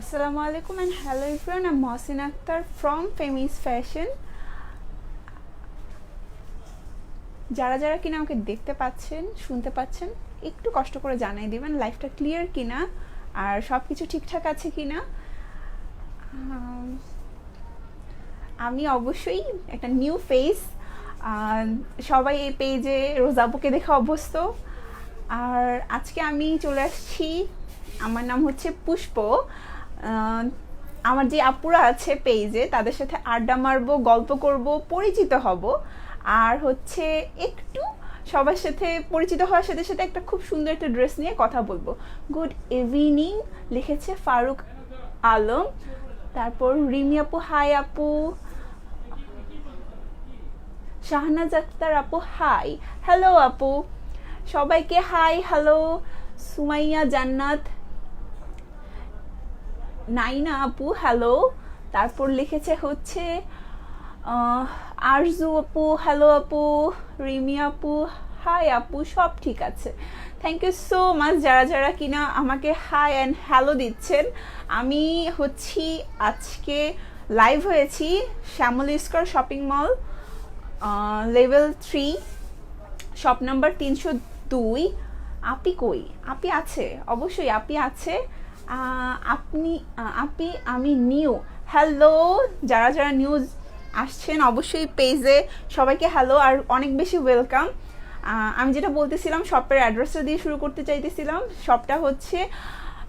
আসসালামু আলাইকুম and hello everyone আমি Mohsin Akter from famous fashion যারা যারা কিনা আমাকে দেখতে পাচ্ছেন শুনতে পাচ্ছেন একটু কষ্ট করে জানিয়ে দেবেন লাইফটা ক্লিয়ার কিনা আর সব কিছু ঠিকঠাক আছে কিনা। আম, অবশ্যই একটা নিউ ফেস সবাই এই পেজে রোজাবুকে দেখে অভ্যস্ত। আর আজকে আমি চলে আসছি আমার নাম হচ্ছে পুষ্প। আমার যে আপুরা আছে পেজে তাদের সাথে আড্ডা মারবো, গল্প করব, পরিচিত হব। আর হচ্ছে একটু সবার সাথে পরিচিত হওয়ার সাথে সাথে একটা খুব সুন্দর একটা ড্রেস নিয়ে কথা বলব। গুড ইভিনিং লিখেছে ফারুক আলম। তারপর রিমি আপু, হাই আপু। শাহনাজ আক্তার আপু, হাই। হ্যালো আপু। সবাইকে হাই হ্যালো সুমাইয়া জান্নাত। নাইনা আপু হ্যালো তারপর লিখেছে হচ্ছে আরজু আপু হ্যালো আপু, রিমি আপু হাই আপু, সব ঠিক আছে। থ্যাংক ইউ সো মাচ যারা যারা কিনা আমাকে হাই অ্যান্ড হ্যালো দিচ্ছেন, আমি হচ্ছি আজকে লাইভ হয়েছি Shyamoli square shopping mall level three shop number তিনশো দুই। আপি কই? আপি আছে, অবশ্যই আপি আছে। আপনি আপি, আমি নিউ। হ্যালো যারা যারা নিউজ আসছেন অবশ্যই পেজে সবাইকে হ্যালো আর অনেক বেশি ওয়েলকাম আমি যেটা বলতেছিলাম শপের অ্যাড্রেসটা দিয়ে শুরু করতে চাইতেছিলাম। শপটা হচ্ছে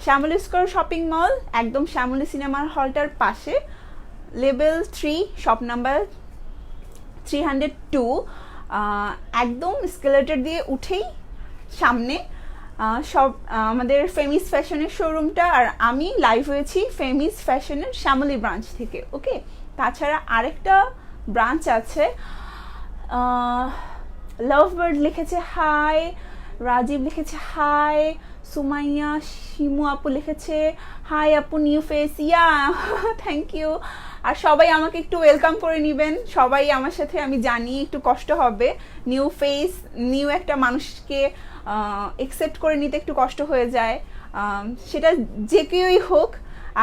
শ্যামলী স্কোয়ার শপিং মল একদম শ্যামলী সিনেমার হলটার পাশে। Level three shop number three hundred two একদম স্কেলেটার দিয়ে উঠেই সামনে সব আমাদের ফেমিস ফ্যাশনের শোরুমটা আর আমি লাইভ হয়েছি ফেমিস ফ্যাশনের শ্যামলী ব্রাঞ্চ থেকে ওকে তাছাড়া আরেকটা ব্রাঞ্চ আছে লাভ বার্ড লিখেছে হাই রাজীব লিখেছে হাই সুমাইয়া শিমু আপু লিখেছে হাই আপু new face yeah thank you আর সবাই আমাকে একটু ওয়েলকাম করে নেবেন, সবাই আমার সাথে, আমি জানি একটু কষ্ট হবে নিউ ফেস নিউ একটা মানুষকে একসেপ্ট করে নিতে একটু কষ্ট হয়ে যায়। সেটা যে কেউই হোক।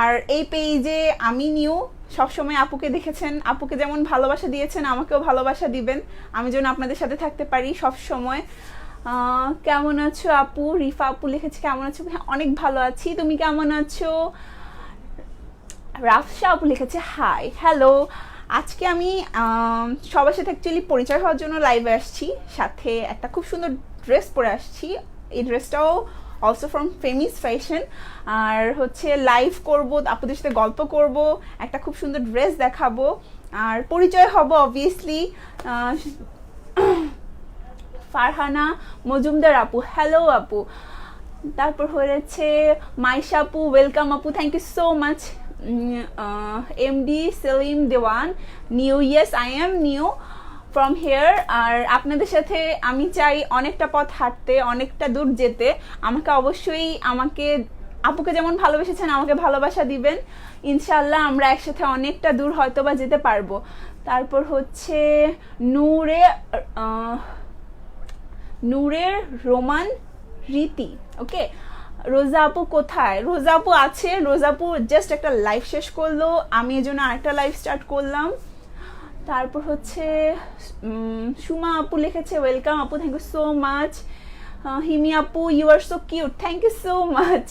আর এই পেজে আমি নিউ সবসময় আপুকে দেখেছেন। আপুকে যেমন ভালোবাসা দিয়েছেন আমাকেও ভালোবাসা দিবেন। আমি যেন আপনাদের সাথে থাকতে পারি সব সময় কেমন আছো আপু? রিফা আপু লিখেছে কেমন আছো? হ্যাঁ অনেক ভালো আছি। তুমি কেমন আছো? রাফসা আপু লিখেছে হাই হ্যালো আজকে আম, সবার সাথে অ্যাকচুয়ালি পরিচয় হওয়ার জন্য লাইভে আসছি। সাথে একটা খুব সুন্দর ড্রেস পরে আসছি। এই ড্রেসটাও অলসো ফ্রম ফেমিস ফ্যাশন আর হচ্ছে লাইভ করব, আপুদের সাথে গল্প করব, একটা খুব সুন্দর ড্রেস দেখাবো। আর পরিচয় হব অবভিয়াসলি ফারহানা মজুমদার আপু। হ্যালো আপু। তারপর হয়েছে মাইশা আপু ওয়েলকাম আপু thank you so much MD Selim Dewan new yes I am new from here আর আপনাদের সাথে আমি চাই অনেকটা পথ হাঁটতে, অনেকটা দূর যেতে। আমাকে অবশ্যই আমাকে, আপুকে যেমন ভালোবেসেছেন, আমাকে ভালোবাসা দিবেন। ইনশাল্লাহ আমরা একসাথে অনেকটা দূর হয়তো বা যেতে পারব। তারপর হচ্ছে নূরে নূরের রোমান রীতি, ওকে? রোজা আপু কোথায়? রোজা আপু আছে, রোজা আপু জাস্ট একটা লাইভ শেষ করল। আমি এই জন্য আরেকটা লাইভ স্টার্ট করলাম। তারপর হচ্ছে সুমা আপু লিখেছে ওয়েলকাম আপু thank you so much Himi আপু you are so cute thank you so much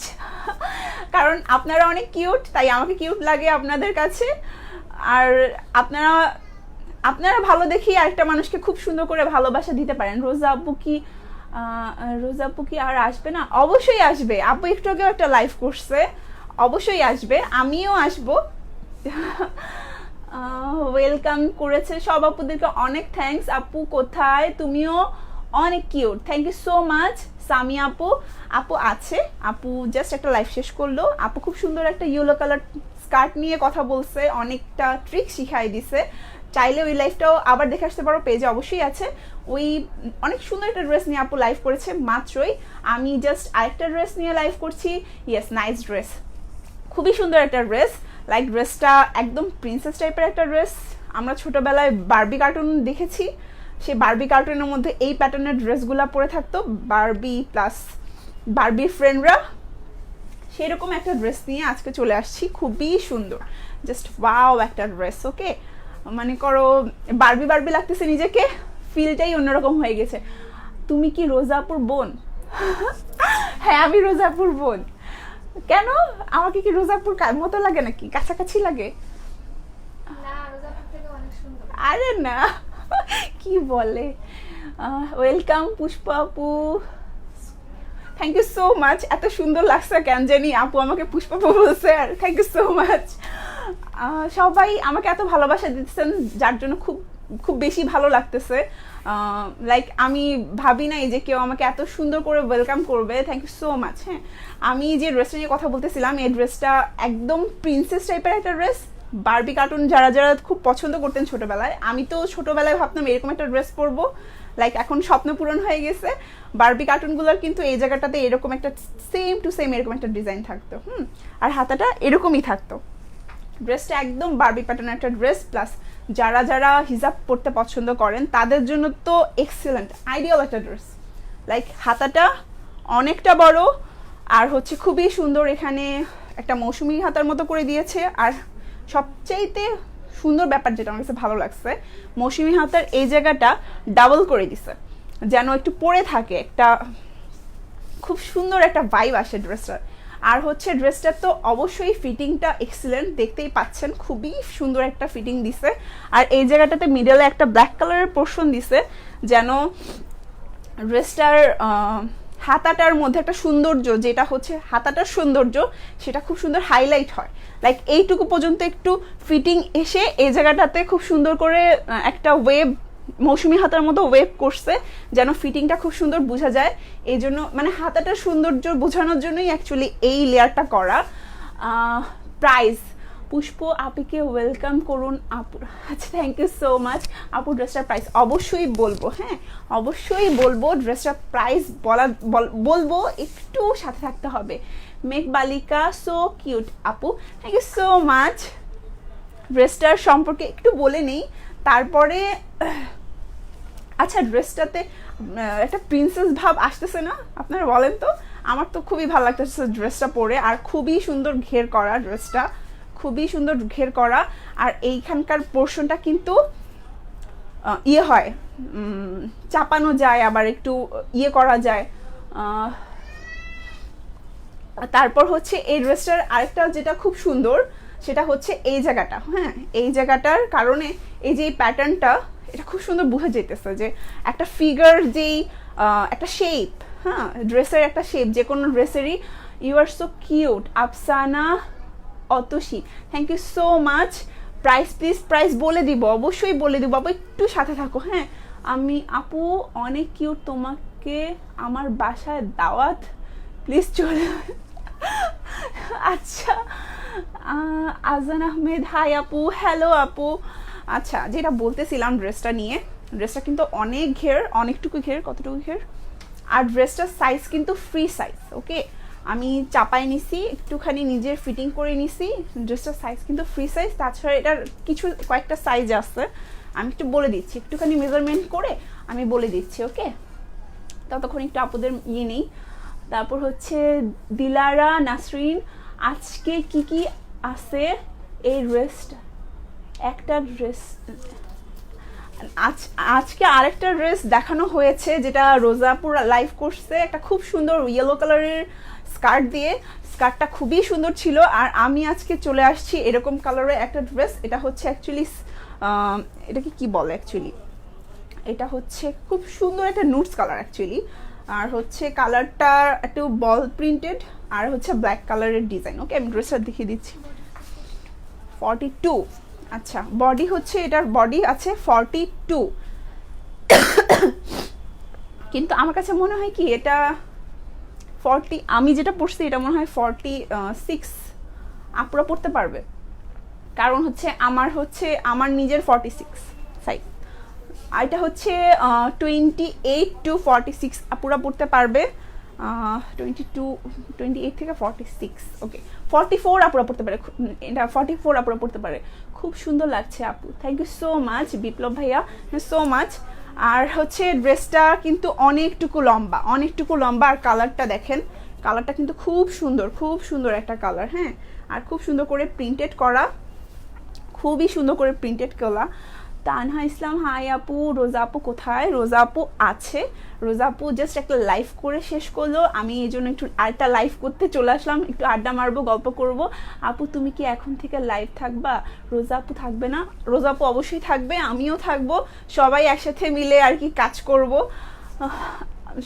কারণ আপনারা অনেক কিউট তাই আমাকে কিউট লাগে আপনাদের কাছে। আর আপনারা আপনারা ভালো দেখি আরেকটা মানুষকে খুব সুন্দর করে ভালোবাসা দিতে পারেন। রোজা আপু কি রোজা আপু কি আর আসবে না? অবশ্যই আসবে। আপু একটু আগেও একটা লাইভ করছে। অবশ্যই আসবে। আমিও আসব। ওয়েলকাম করেছে সব আপুদেরকে। অনেক থ্যাঙ্কস আপু কোথায়? তুমিও অনেক cute thank you so much Sami আপু। আপু আছে। আপু জাস্ট একটা লাইফ শেষ করল। আপু খুব সুন্দর একটা ইয়েলো কালার স্কার্ট নিয়ে কথা বলছে। অনেকটা ট্রিক শিখাই দিছে। চাইলে ওই লাইফটাও আবার দেখে আসতে পারো। পেজে অবশ্যই আছে। ওই অনেক সুন্দর একটা ড্রেস নিয়ে আপু লাইভ করেছে, মাত্রই। আমি জাস্ট আরেকটা ড্রেস নিয়ে লাইভ করছি। ইয়েস নাইস ড্রেস খুবই সুন্দর একটা ড্রেস। লাইক ড্রেসটা একদম প্রিন্সেস টাইপের একটা ড্রেস। আমরা ছোটোবেলায় বার্বি কার্টুন দেখেছি। সেই বার্বি কার্টুনের মধ্যে এই প্যাটার্নের ড্রেসগুলো পরে থাকতো। বারবি প্লাস বারবির ফ্রেন্ডরা সেরকম একটা ড্রেস নিয়ে আজকে চলে আসছি। খুবই সুন্দর। জাস্ট ওয়াও একটা ড্রেস ওকে মানে করো বারবি বারবি লাগতেছে নিজেকে। ফিলটাই অন্যরকম হয়ে গেছে। তুমি কি রোজাপুর বোন? হ্যাঁ আমি রোজাপুর বোন। কেন? আমাকে কি রোজাপুর মতো লাগে নাকি? কাছাকাছি লাগে? আরে না কি বলে? ওয়েলকাম পুষ্পা আপু। থ্যাংক ইউ সো মাচ এত সুন্দর লাগছে কেন জানি? আপু আমাকে পুষ্পা আপু বলছে। আর থ্যাংক ইউ সো মাচ সবাই আমাকে এত ভালোবাসা দিচ্ছেন যার জন্য খুব খুব বেশি ভালো লাগতেছে। লাইক আমি ভাবি নাই যে কেউ আমাকে এত সুন্দর করে ওয়েলকাম করবে। থ্যাংক ইউ সো মাচ হ্যাঁ। আমি যে ড্রেসটা নিয়ে কথা বলতেছিলাম, এই ড্রেসটা একদম প্রিন্সেস টাইপের একটা ড্রেস বারবি কার্টুন যারা যারা খুব পছন্দ করতেন ছোটোবেলায়, আমি তো ছোটবেলায় ভাবতাম এরকম একটা ড্রেস পরবো। লাইক এখন স্বপ্ন পূরণ হয়ে গেছে। বারবি কার্টুনগুলোর কিন্তু এই জায়গাটাতে এরকম একটা সেম টু সেম এরকম একটা ডিজাইন থাকতো, হুম। আর হাতাটা এরকমই থাকতো। ড্রেসটা একদম বারবি প্যাটার্ন একটা ড্রেস প্লাস যারা যারা হিজাব পরতে পছন্দ করেন, তাদের জন্য তো এক্সেলেন্ট আইডিয়াল একটা ড্রেস লাইক হাতাটা অনেকটা বড়, আর হচ্ছে খুবই সুন্দর এখানে একটা মৌসুমি হাতার মতো করে দিয়েছে, আর সবচাইতে সুন্দর ব্যাপার যেটা আমার কাছে ভালো লাগছে, মৌসুমি হাতার এই জায়গাটা ডাবল করে দিছে। যেন একটু পরে থাকে, একটা খুব সুন্দর একটা ভাইব আসে ড্রেসটার আর হচ্ছে ড্রেসটার তো অবশ্যই ফিটিংটা এক্সিলেন্ট দেখতেই পাচ্ছেন, খুবই সুন্দর একটা ফিটিং দিছে। আর এই জায়গাটাতে মিডলে একটা ব্ল্যাক কালারের পোর্শন দিছে, যেন ড্রেসটার হাতাটার মধ্যে একটা সৌন্দর্য, যেটা হচ্ছে হাতাটার সৌন্দর্য, সেটা খুব সুন্দর হাইলাইট হয়। লাইক এইটুকু পর্যন্ত একটু ফিটিং এসে এই জায়গাটাতে খুব সুন্দর করে একটা ওয়েব মৌসুমি হাতার মতো ওয়েব করছে, যেন ফিটিংটা খুব সুন্দর বোঝা যায়। এই জন্য মানে হাতাটার সৌন্দর্য বোঝানোর জন্যই অ্যাকচুয়ালি এই লেয়ারটা করা। প্রাইস পুষ্প আপিকে ওয়েলকাম করুন আপু আচ্ছা থ্যাংক ইউ সো মাচ আপু ড্রেসটার প্রাইস অবশ্যই বলব হ্যাঁ? অবশ্যই বলব ড্রেসটার প্রাইস বলা বল- বলব, একটু সাথে থাকতে হবে। মেক বালিকা সো কিউট আপু থ্যাংক ইউ সো মাচ ড্রেসটার সম্পর্কে একটু বলে নেই তারপরে আচ্ছা ড্রেসটাতে একটা প্রিন্সেস ভাব আসতেছে না? আপনারা বলেন তো? আমার তো খুবই ভালো লাগতেছে ড্রেসটা পরে, আর খুবই সুন্দর ঘের করা ড্রেসটা খুবই সুন্দর ঘের করা। আর এইখানকার পোর্শনটা কিন্তু ইয়ে হয় চাপানো যায়, আবার একটু ইয়ে করা যায়। তারপর হচ্ছে এই ড্রেসটার আরেকটা যেটা খুব সুন্দর সেটা হচ্ছে এই জায়গাটা হ্যাঁ? এই জায়গাটার কারণে এই যে প্যাটার্নটা এটা খুব সুন্দর বুঝে যেতেছে যে একটা ফিগার যেই একটা শেপ হ্যাঁ? ড্রেসের একটা শেপ যে কোনো ড্রেসেরই you are so cute Afsana Atoshi. Thank you so much price please price বলে দিব, অবশ্যই বলে দিব। আপু একটু সাথে থাকো হ্যাঁ? আমি, আপু, অনেক কিউট তোমাকে আমার বাসায় দাওয়াত। প্লিজ চলে আচ্ছা আজান আহমেদ, হাই আপু হ্যালো আপু। আচ্ছা যেটা বলতেছিলাম ড্রেসটা নিয়ে ড্রেসটা কিন্তু অনেক ঘের, অনেকটুকু ঘের, কতটুকু ঘের? আর ড্রেসটার সাইজ কিন্তু ফ্রি সাইজ ওকে আমি চাপাই নিছি, একটুখানি নিজের ফিটিং করে নিছি ড্রেসটার সাইজ কিন্তু ফ্রি সাইজ তাছাড়া এটার কিছু, কয়েকটা সাইজ আছে। আমি একটু বলে দিচ্ছি, একটুখানি মেজারমেন্ট করে আমি বলে দিচ্ছি ওকে ততক্ষণ একটু আপুদের ইয়ে নেই। তারপর হচ্ছে দিলারা, নাসরিন আজকে কি কি আছে? এই ড্রেসটা একটা ড্রেস আজ, আজকে আরেকটা ড্রেস দেখানো হয়েছে, যেটা রোজাপুর লাইভ করছে। একটা খুব সুন্দর ইয়েলো কালারের স্কার্ট দিয়ে। স্কার্টটা খুবই সুন্দর ছিল। আর আমি আজকে চলে আসছি এরকম কালারের একটা ড্রেস এটা হচ্ছে অ্যাকচুয়ালি এটাকে কি বলে অ্যাকচুয়ালি এটা হচ্ছে খুব সুন্দর একটা নুটস কালার অ্যাকচুয়ালি আর হচ্ছে কালারটা একটু বল প্রিন্টেড আর হচ্ছে ব্ল্যাক কালারের ডিজাইন ওকে আমি ড্রেসটা দেখিয়ে দিচ্ছি। ফর্টি টু আচ্ছা বডি হচ্ছে এটার বডি আছে ফর্টি টু কিন্তু আমার কাছে মনে হয় কি, এটা ফর্টি আমি যেটা পড়ছি এটা মনে হয় ফর্টি সিক্স আপুরা পড়তে পারবে। কারণ হচ্ছে আমার হচ্ছে, আমার নিজের ফর্টি সিক্স সাইজ আর এটা হচ্ছে twenty eight to forty six আপুরা পড়তে পারবে। টোয়েন্টি টু টোয়েন্টি এইট থেকে সিক্স ওকে ফোর পড়তে পারে এটা ফোর পড়তে পারে খুব সুন্দর লাগছে আপু। Thank you so much Biplob ভাইয়া. সো মাচ আর হচ্ছে ড্রেসটা কিন্তু অনেকটুকু লম্বা অনেকটুকু লম্বা। আর কালারটা দেখেন কালারটা কিন্তু খুব সুন্দর খুব সুন্দর একটা কালার হ্যাঁ? আর খুব সুন্দর করে প্রিন্টেড করা, খুবই সুন্দর করে প্রিন্টেড করা। তানহা ইসলাম, হাই আপু, রোজা আপু কোথায়? রোজা আপু আছে। রোজা আপু জাস্ট একটা লাইভ করে শেষ করল। আমি এই জন্য একটু আরেকটা লাইভ করতে চলে আসলাম। একটু আড্ডা মারবো, গল্প করব। আপু, তুমি কি এখন থেকে লাইভ থাকবা? রোজা আপু থাকবে না। রোজা আপু অবশ্যই থাকবে, আমিও থাকব। সবাই একসাথে মিলে আর কি কাজ করব।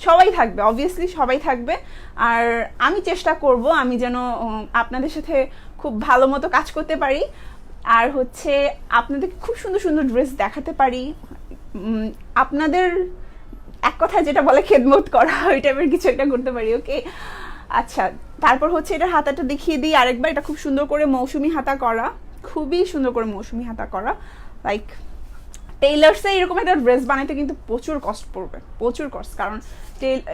সবাই থাকবে অবভিয়াসলি সবাই থাকবে। আর আমি চেষ্টা করব, আমি যেন আপনাদের সাথে খুব ভালো মতো কাজ করতে পারি। আর হচ্ছে আপনাদেরকে খুব সুন্দর সুন্দর ড্রেস দেখাতে পারি। আপনাদের এক কথা যেটা বলে খেদমত করা, ওই টাইপের কিছু একটা করতে পারি ওকে আচ্ছা তারপর হচ্ছে এটা হাতাটা দেখিয়ে দিই। আরেকবার এটা খুব সুন্দর করে মৌসুমি হাতা করা, খুবই সুন্দর করে মৌসুমি হাতা করা। লাইক টেইলার্সে এরকম একটা ড্রেস বানাইতে কিন্তু প্রচুর কষ্ট পড়বে, প্রচুর কষ্ট কারণ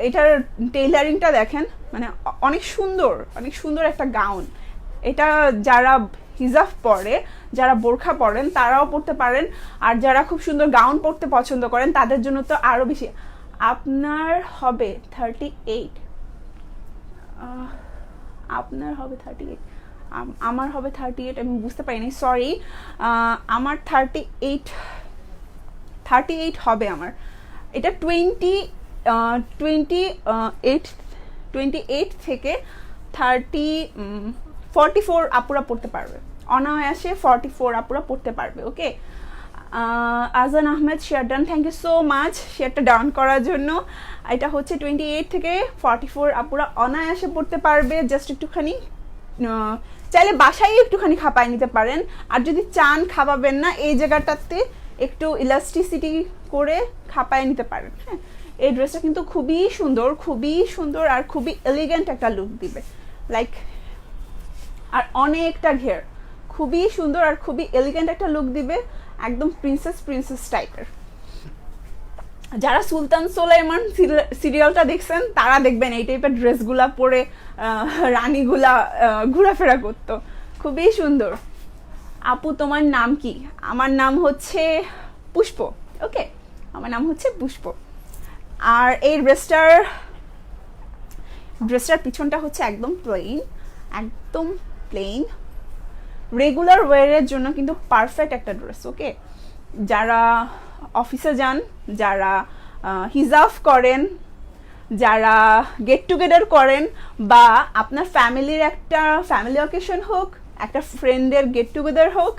এটার টেইলারিংটা দেখেন মানে অনেক সুন্দর অনেক সুন্দর একটা গাউন এটা যারা হিজাব পরে, যারা বোরখা পরেন, তারাও পরতে পারেন। আর যারা খুব সুন্দর গাউন পরতে পছন্দ করেন, তাদের জন্য তো আরও বেশি। আপনার হবে থার্টি এইট আপনার হবে থার্টি এইট আমার হবে থার্টি এইট আমি বুঝতে পারিনি সরি আমার থার্টি এইট থার্টি এইট হবে আমার। এটা twenty twenty eight twenty eight থেকে থার্টি ফর্টি ফোর আপুরা পড়তে পারবে। অনায়াসে ফর্টি ফোর আপুরা পড়তে পারবে okay Azan Ahmed share done thank you so much শেয়ারটা ডাউন করার জন্য। এটা হচ্ছে টোয়েন্টি এইট থেকে ফর্টি ফোর আপুরা অনায়াসে পড়তে পারবে। জাস্ট একটুখানি চাইলে বাসায় একটুখানি খাপায় নিতে পারেন। আর যদি চান খাওয়াবেন না, এই জায়গাটাতে একটু ইলাস্টিসিটি করে খাপায় নিতে পারেন হ্যাঁ? এই ড্রেসটা কিন্তু খুবই সুন্দর খুবই সুন্দর আর খুবই এলিগেন্ট একটা লুক দিবে। লাইক আর অনেকটা ঘের। খুবই সুন্দর আর খুবই এলিগেন্ট একটা লুক দিবে একদম প্রিন্সেস প্রিন্সেস টাইপের যারা সুলতান সোলাইমান সিরিয়ালটা দেখছেন, তারা দেখবেন এই টাইপের ড্রেসগুলা পরে রানীগুলা ঘোরাফেরা করতো। খুবই সুন্দর। আপু, তোমার নাম কি? আমার নাম হচ্ছে পুষ্প, ওকে? আমার নাম হচ্ছে পুষ্প। আর এই ড্রেসটার ড্রেসটার পিছনটা হচ্ছে একদম প্লেন একদম প্লেন রেগুলার ওয়ারের জন্য কিন্তু পারফেক্ট একটা ড্রেস ওকে যারা অফিসে যান, যারা হিজাফ করেন, যারা গেট টুগেদার করেন বা আপনার ফ্যামিলির একটা ফ্যামিলি অকেশন হোক, একটা ফ্রেন্ডের গেট টুগেদার হোক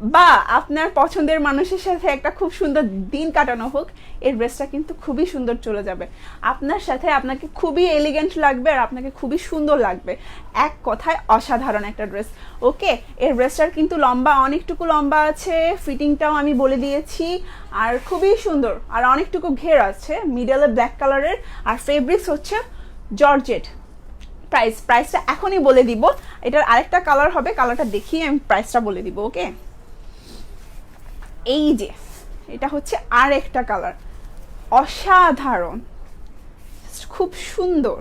বা আপনার পছন্দের মানুষের সাথে একটা খুব সুন্দর দিন কাটানো হোক, এর ড্রেসটা কিন্তু খুবই সুন্দর চলে যাবে। আপনার সাথে আপনাকে খুবই এলিগেন্ট লাগবে আর আপনাকে খুবই সুন্দর লাগবে। এক কথায় অসাধারণ একটা ড্রেস ওকে এর ড্রেসটার কিন্তু লম্বা অনেকটুকু লম্বা আছে ফিটিংটাও আমি বলে দিয়েছি। আর খুবই সুন্দর, আর অনেকটুকু ঘের আছে মিডলে ব্ল্যাক কালারের আর ফেব্রিক্স হচ্ছে জর্জেট। প্রাইস প্রাইসটা এখনই বলে দিব। এটার আরেকটা কালার হবে কালারটা দেখিয়ে আমি প্রাইসটা বলে দিব ওকে এই যে, এটা হচ্ছে আর একটা কালার অসাধারণ খুব সুন্দর।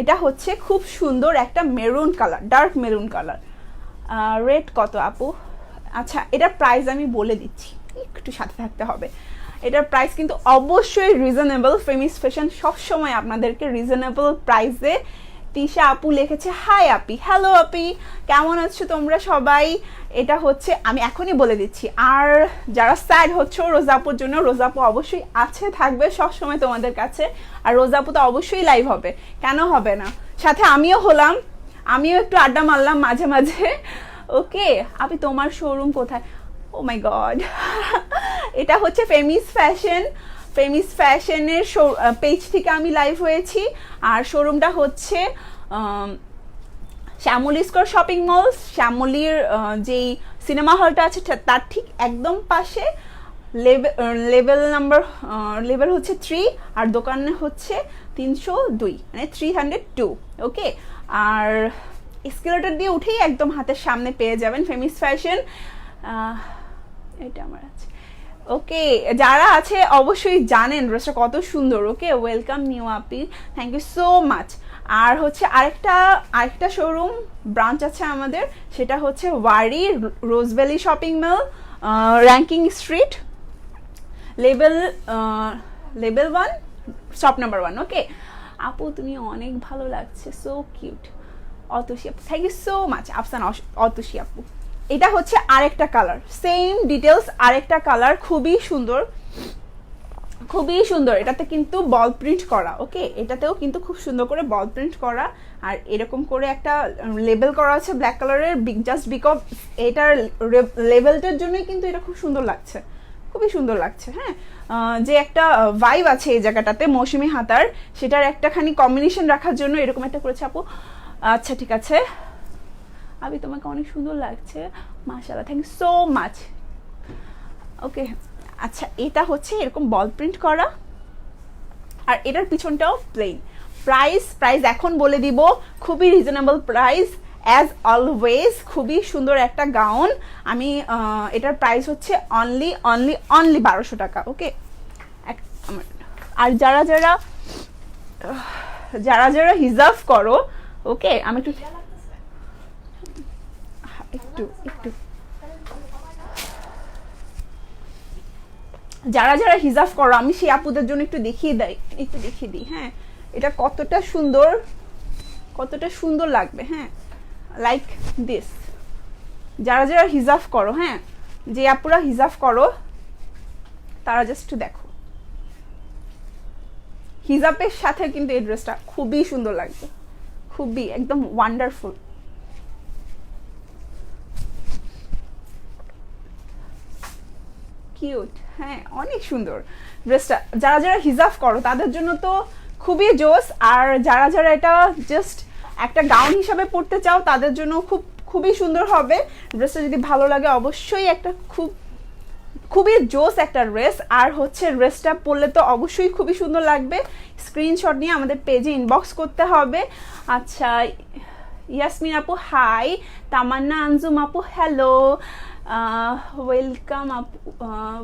এটা হচ্ছে খুব সুন্দর একটা maroon colour dark maroon colour rate কত আপু? আচ্ছা এটার প্রাইস আমি বলে দিচ্ছি। একটু সাথে থাকতে হবে। এটার প্রাইস কিন্তু অবশ্যই রিজনেবল ফেমিস ফ্যাশন সবসময় আপনাদেরকে রিজনেবল প্রাইসে তিশা আপু লিখেছে হাই আপি হ্যালো আপি, কেমন আছো তোমরা সবাই? এটা হচ্ছে, আমি এখনই বলে দিচ্ছি, আর যারা স্যাড হচ্ছে রোজাপুর জন্য রোজাপু অবশ্যই আছে, থাকবে সব সময় তোমাদের কাছে, আর রোজাপু তো অবশ্যই লাইভ হবে, কেন হবে না? সাথে আমিও হলাম, আমিও একটু আড্ডা মারলাম মাঝে মাঝে। ওকে আপনি তোমার শোরুম কোথায়? ও মাই গড এটা হচ্ছে ফেমিস ফ্যাশন ফেমিস ফ্যাশনের শো পেজ থেকে আমি লাইভ হয়েছি। আর শোরুমটা হচ্ছে শ্যামলী স্কোয়ার শপিং মল শ্যামলির যেই সিনেমা হলটা আছে তার ঠিক একদম পাশে। লেভেল নাম্বার লেভেল হচ্ছে থ্রি আর দোকানে হচ্ছে তিনশো দুই মানে থ্রি হান্ড্রেড টু ওকে আর স্কেলেটার দিয়ে উঠেই একদম হাতের সামনে পেয়ে যাবেন ফেমিস ফ্যাশন এটা আমার আছে। ওকে, যারা আছে অবশ্যই জানেন ড্রেসটা কত সুন্দর, ওকে? ওয়েলকাম নিউ আপি থ্যাংক ইউ সো মাচ আর হচ্ছে আরেকটা আরেকটা শোরুম ব্রাঞ্চ আছে আমাদের, সেটা হচ্ছে Wari Rose Valley shopping mall Rankin street level level one shop number one okay? আপু, তুমি অনেক ভালো লাগছে সো কিউট অতসী আপু thank you so much Afsan Atoshi আপু। এটা হচ্ছে আরেকটা কালার সেম ডিটেলস আরেকটা কালার খুবই সুন্দর। খুবই সুন্দর। এটাতে কিন্তু বল প্রিন্ট করা ওকে এটাতেও কিন্তু খুব সুন্দর করে বল প্রিন্ট করা। আর এরকম করে একটা লেবেল করা আছে ব্ল্যাক কালারের বিগ জাস্ট বিকজ এটার লেভেলটার জন্যই কিন্তু এটা খুব সুন্দর লাগছে। খুবই সুন্দর লাগছে হ্যাঁ? যে একটা ভাইব আছে এই জায়গাটাতে, মৌসুমি হাতার, সেটার একটাখানি কম্বিনেশন রাখার জন্য এরকম একটা করেছে আপু। আচ্ছা ঠিক আছে। আবি তোমাকে অনেক সুন্দর লাগছে। মাশাআল্লাহ thank you so much okay আচ্ছা এটা হচ্ছে এরকম বল প্রিন্ট করা। আর এটার পিছনটাও প্লেন প্রাইস প্রাইস এখন বলে দিব, খুবই রিজনেবল প্রাইস অ্যাজ অলওয়েজ খুবই সুন্দর একটা গাউন আমি এটার প্রাইস হচ্ছে অনলি অনলি অনলি বারোশো টাকা ওকে আর যারা যারা যারা যারা হিজার্ভ করো ওকে আমি একটু একটু একটু। যারা যারা হিজাব করো, আমি সেই আপুদের জন্য একটু দেখিয়ে দেয় একটু দেখিয়ে দিই হ্যাঁ? এটা কতটা সুন্দর কতটা সুন্দর লাগবে হ্যাঁ? লাইক দিস যারা যারা হিজাব করো হ্যাঁ? যে আপুরা হিজাব করো, তারা জাস্ট দেখো। হিজাবের সাথে কিন্তু এই ড্রেসটা খুবই সুন্দর লাগবে। খুবই, একদম ওয়ান্ডারফুল কিউট হ্যাঁ অনেক সুন্দর। ড্রেসটা যারা যারা হিজাব করো, তাদের জন্য তো খুবই জোস। আর যারা যারা এটা জাস্ট একটা গাউন হিসাবে পড়তে চাও, তাদের জন্য খুব, খুবই সুন্দর হবে। ড্রেসটা যদি ভালো লাগে, অবশ্যই একটা খুব, খুবই জোস একটা ড্রেস আর হচ্ছে ড্রেসটা পরলে তো অবশ্যই খুবই সুন্দর লাগবে। স্ক্রিনশট নিয়ে আমাদের পেজে ইনবক্স করতে হবে। আচ্ছা ইয়াসমিন আপু হাই তামান্না আনজুম আপু হ্যালো ওয়েলকাম আপু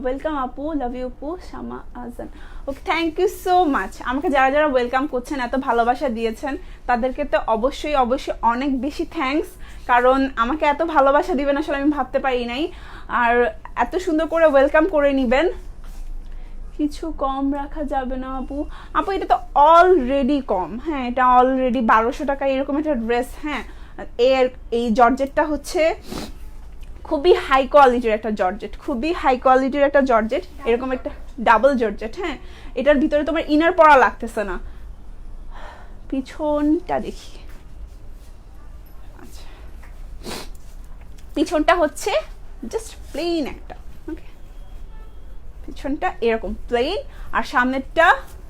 ওয়েলকাম আপু লাভ ইউ আপু Shama Azan okay thank you so much আমাকে যারা যারা ওয়েলকাম করছেন, এত ভালোবাসা দিয়েছেন, তাদেরকে তো অবশ্যই অবশ্যই অনেক বেশি থ্যাঙ্কস কারণ আমাকে এত ভালোবাসা দিবেন আসলে আমি ভাবতে পারি নাই। আর এত সুন্দর করে ওয়েলকাম করে নেবেন। কিছু কম রাখা যাবে না আপু আপু এটা তো অলরেডি কম। হ্যাঁ এটা অলরেডি বারোশো টাকা এরকম একটা ড্রেস হ্যাঁ। এর, এই জর্জেটটা হচ্ছে খুবই হাই কোয়ালিটির একটা জর্জেট খুবই হাই কোয়ালিটির একটা জর্জেট এরকম একটা ডাবল জর্জেট হ্যাঁ? এটার ভিতরে তোমার ইনার পরা লাগতেছে না। পিছনটা দেখি। আচ্ছা। পিছনটা হচ্ছে জাস্ট প্লেন একটা ওকে পিছনটা এরকম প্লেন আর সামনেরটা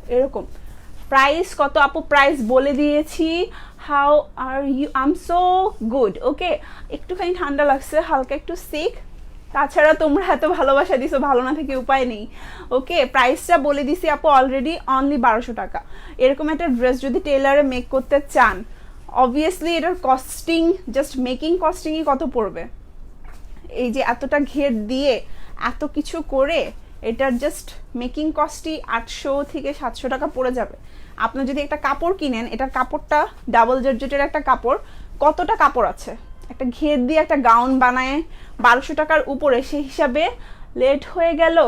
এরকম। প্রাইস কত আপু? প্রাইস বলে দিয়েছি। How are you I'm so good okay একটুখানি ঠান্ডা লাগছে, হালকা একটু সিক তাছাড়া তোমরা এত ভালোবাসা দিছো, ভালো না থেকে উপায় নেই। ওকে প্রাইসটা বলে দিছি আপু অলরেডি অনলি বারোশো টাকা। এরকম একটা ড্রেস যদি টেলারে মেক করতে চান অবভিয়াসলি এটার কস্টিং জাস্ট মেকিং কস্টিংই কত পড়বে? এই যে এতটা ঘের দিয়ে এত কিছু করে, এটার জাস্ট মেকিং কস্টই আটশো থেকে সাতশো টাকা পড়ে যাবে। আপনি যদি একটা কাপড় কিনেন, এটার কাপড়টা ডাবল জর্জেটের একটা কাপড়, কতটা কাপড় আছে? একটা ঘের দিয়ে একটা গাউন বানায় বারোশো টাকার উপরে, সেই হিসাবে লেট হয়ে গেল।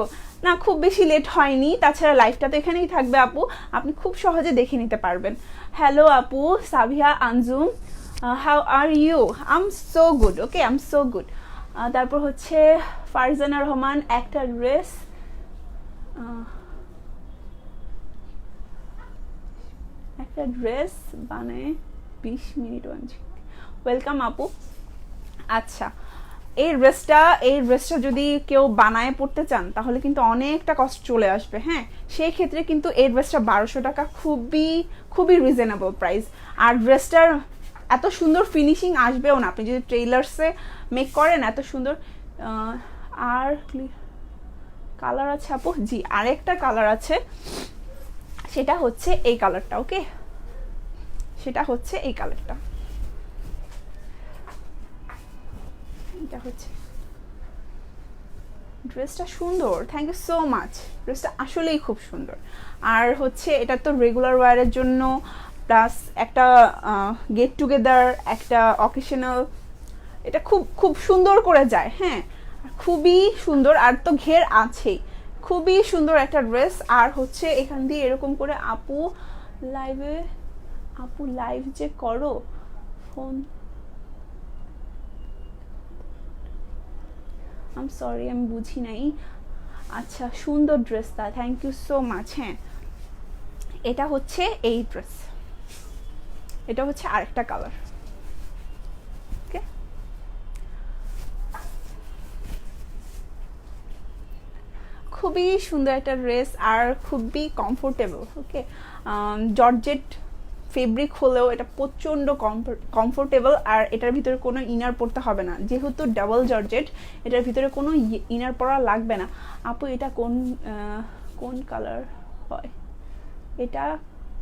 না, খুব বেশি লেট হয়নি। তাছাড়া লাইফটা তো এখানেই থাকবে, আপু। আপনি খুব সহজে দেখে নিতে পারবেন। হ্যালো আপু Savia Anjum how are you I'm so good okay I'm so good তারপর হচ্ছে ফারজানা রহমান, একটা ড্রেস একটা ড্রেস বানায় বিশ মিনিট ওয়ান ওয়েলকাম আপু। আচ্ছা এই ড্রেসটা এই ড্রেসটা যদি কেউ বানায় পড়তে চান, তাহলে কিন্তু অনেকটা কষ্ট চলে আসবে হ্যাঁ? সেই ক্ষেত্রে কিন্তু এই ড্রেসটা বারোশো টাকা খুবই খুবই রিজনেবল প্রাইস আর ড্রেসটার এত সুন্দর ফিনিশিং আসবেও না। আপনি যদি ট্রেলার্সে মেক করেন, এত সুন্দর আর কালার আছে আপু? জি, আরেকটা কালার আছে। সেটা হচ্ছে এই কালারটা ওকে সেটা হচ্ছে এই কালারটা। এটা হচ্ছে। ড্রেসটা সুন্দর থ্যাংক ইউ সো মাচ ড্রেসটা আসলেই খুব সুন্দর। আর হচ্ছে এটা তো রেগুলার ওয়ারের জন্য প্লাস একটা গেট টুগেদার একটা অকেশনাল এটা খুব খুব সুন্দর করে যায় হ্যাঁ। খুবই সুন্দর, আর তো ঘের আছেই। খুবই সুন্দর একটা ড্রেস আর হচ্ছে এখান দিয়ে এরকম করে আপু লাইভে আপু লাইভ যে করো ফোন আম সরি আমি বুঝি নাই। আচ্ছা সুন্দর ড্রেসটা থ্যাংক ইউ সো মাচ হ্যাঁ। এটা হচ্ছে এই ড্রেস এটা হচ্ছে আরেকটা কালার ওকে খুবই সুন্দর একটা ড্রেস আর খুবই কমফোর্টেবল ওকে জর্জেট ফেব্রিক হলেও এটা প্রচণ্ড কমফোর্টেবল আর এটার ভিতরে কোনো ইনার পরতে হবে না। যেহেতু ডাবল জর্জেট, এটার ভিতরে কোনো ইনার পরা লাগবে না। আপু, এটা কোন কোন কালার হয়? এটা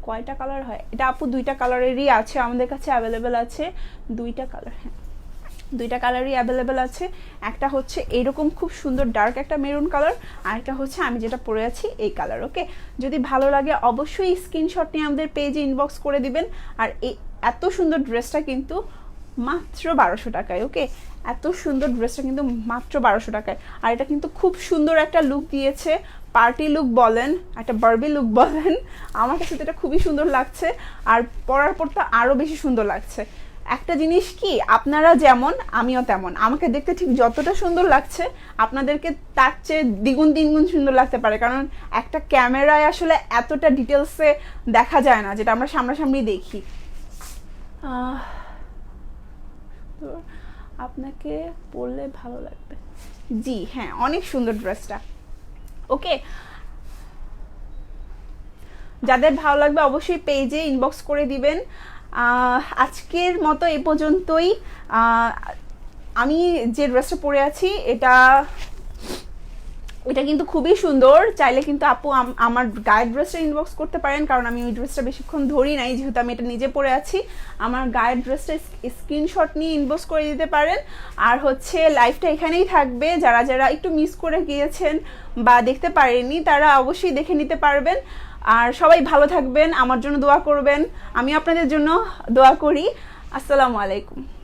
কয়টা কালার হয়? এটা আপু, দুইটা কালারেরই আছে, আমাদের কাছে অ্যাভেলেবেল আছে। দুইটা কালার হ্যাঁ। দুইটা কালারই অ্যাভেলেবেল আছে। একটা হচ্ছে এরকম খুব সুন্দর ডার্ক একটা মেরুন কালার আর একটা হচ্ছে আমি যেটা পরে আছি এই কালার ওকে যদি ভালো লাগে অবশ্যই স্ক্রিনশট নিয়ে আমাদের পেজে ইনবক্স করে দিবেন। আর এই এত সুন্দর ড্রেসটা কিন্তু মাত্র বারোশো টাকায় ওকে এত সুন্দর ড্রেসটা কিন্তু মাত্র বারোশো টাকায়। আর এটা কিন্তু খুব সুন্দর একটা লুক দিয়েছে। পার্টি লুক বলেন, একটা বার্বি লুক বলেন। আমার কাছে তো এটা খুবই সুন্দর লাগছে। আর পরার পর তো আরও বেশি সুন্দর লাগছে। একটা জিনিস কি? আপনারা যেমন আমিও তেমন। আমাকে দেখতে ঠিক যতটা সুন্দর লাগছে আপনাদেরকে তার চেয়ে দ্বিগুণ তিনগুণ সুন্দর লাগতে পারে। কারণ একটা ক্যামেরায় আসলে এতটা ডিটেলসে দেখা যায় না যেটা আমরা সামনাসামনি দেখি। আপনাকে পরলে ভালো লাগবে। জি হ্যাঁ অনেক সুন্দর ড্রেসটা। ওকে। যাদের ভালো লাগবে অবশ্যই পেজে ইনবক্স করে দিবেন। আজকের মতো এ পর্যন্তই। আমি যে ড্রেসটা পরে আছি, এটা এটা কিন্তু খুবই সুন্দর। চাইলে কিন্তু আপু আমার গায়ের ড্রেসটা ইনবক্স করতে পারেন, কারণ আমি ওই ড্রেসটা বেশিক্ষণ ধরি নাই, যেহেতু আমি এটা নিজে পরে আছি। আমার গায়ের ড্রেসটা স্ক্রিনশট নিয়ে ইনবক্স করে দিতে পারেন। আর হচ্ছে লাইফটা এখানেই থাকবে। যারা যারা একটু মিস করে গিয়েছেন বা দেখতে পারেননি, তারা অবশ্যই দেখে নিতে পারবেন। আর সবাই ভালো থাকবেন, আমার জন্য দোয়া করবেন। আমি আপনাদের জন্য দোয়া করি। আসসালামু আলাইকুম।